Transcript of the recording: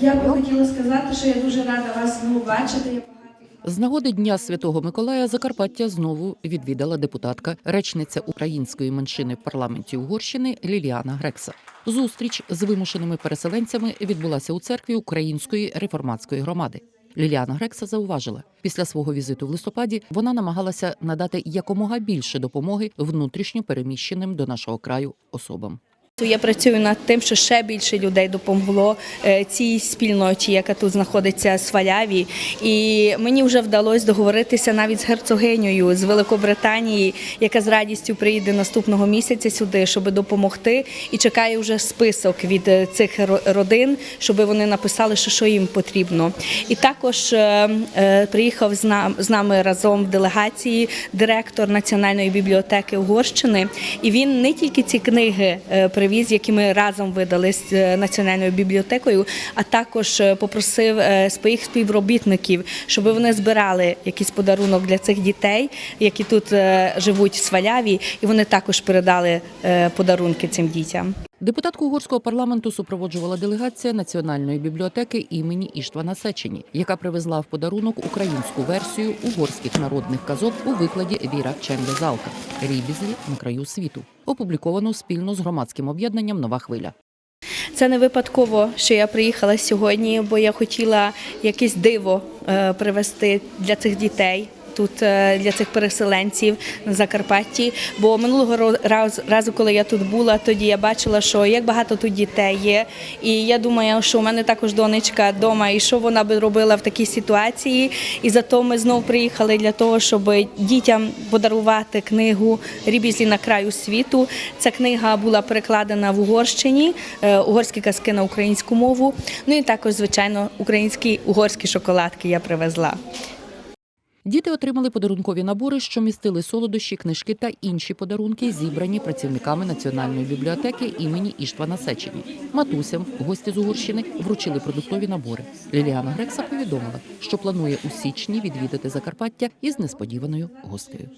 Я би хотіла сказати, що я дуже рада вас знову бачити. З нагоди Дня Святого Миколая Закарпаття знову відвідала депутатка, речниця української меншини в парламенті Угорщини Ліліана Грекса. Зустріч з вимушеними переселенцями відбулася у церкві Української реформатської громади. Ліліана Грекса зауважила, після свого візиту в листопаді вона намагалася надати якомога більше допомоги внутрішньо переміщеним до нашого краю особам. Я працюю над тим, що ще більше людей допомогло е, цій спільноті, яка тут знаходиться в Сваляві. І мені вже вдалося договоритися навіть з герцогинею з Великобританії, яка з радістю приїде наступного місяця сюди, щоб допомогти. І чекаю вже список від е, цих родин, щоб вони написали, що, що їм потрібно. І також е, приїхав з нам- з нами разом в делегації директор Національної бібліотеки Угорщини. І він не тільки ці книги е, привіз, які ми разом видали з е, національною бібліотекою, а також е, попросив е, своїх співробітників, щоб вони збирали якийсь подарунок для цих дітей, які тут живуть в Сваляві, і вони також передали подарунки цим дітям. Депутатку угорського парламенту супроводжувала делегація Національної бібліотеки імені Іштвана Сечені, яка привезла в подарунок українську версію угорських народних казок у викладі Віра Чембезалка Рібізлі на краю світу, опубліковану спільно з громадським об'єднанням Нова хвиля. Це не випадково, що я приїхала сьогодні, бо я хотіла якесь диво е, привезти для цих дітей. Тут е, для цих переселенців на Закарпатті. Бо минулого разу, коли я тут була, тоді я бачила, що як багато тут дітей є. І я думаю, що у мене також донечка вдома, і що вона би робила в такій ситуації. І зато ми знов приїхали для того, щоб дітям подарувати книгу Рібізлі на краю світу. Ця книга була перекладена в Угорщині, е, угорські казки на українську мову. Ну і також, звичайно, українські угорські шоколадки я привезла. Діти отримали подарункові набори, що містили солодощі, книжки та інші подарунки, зібрані працівниками Національної бібліотеки імені Іштвана Сечені. Матусям гості з Угорщини вручили продуктові набори. Ліліана Грекса повідомила, що планує у січні відвідати Закарпаття із несподіваною гостею.